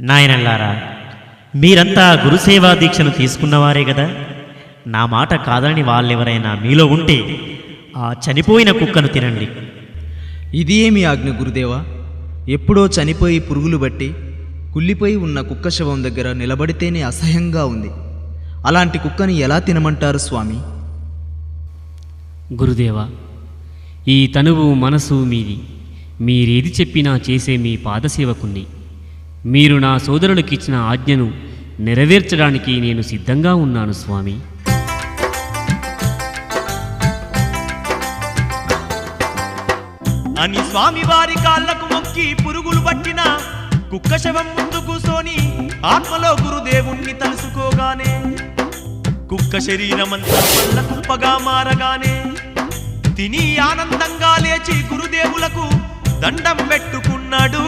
నాయనల్లారా మీరంతా గురుసేవా దీక్షను తీసుకున్నవారే కదా నా మాట కాదని వాళ్ళెవరైనా మీలో ఉంటే ఆ చనిపోయిన కుక్కను తినండి. ఇది ఏమి ఆజ్ఞ గురుదేవా? ఎప్పుడో చనిపోయి పురుగులు బట్టి కుళ్ళిపోయి ఉన్న కుక్క శవం దగ్గర నిలబడితేనే అసహ్యంగా ఉంది. అలాంటి కుక్కని ఎలా తినమంటారు స్వామి? గురుదేవా ఈ తనువు మనసు మీది. మీరేది చెప్పినా చేసే మీ పాదసేవకుణ్ణి మీరు నా సోదరులకిచ్చిన ఆజ్ఞను నెరవేర్చడానికి నేను సిద్ధంగా ఉన్నాను స్వామి. అని స్వామివారి కాళ్ళకు మొక్కి పురుగులు పట్టిన కుక్క శవం ముందు కూసోని ఆత్మలో గురుదేవుణ్ణి తలుసుకోగానే కుక్క శరీరమంతా పళ్ళ కుప్పగా మారగానే తిని ఆనందంగా లేచి గురుదేవులకు దండం పెట్టుకున్నాడు.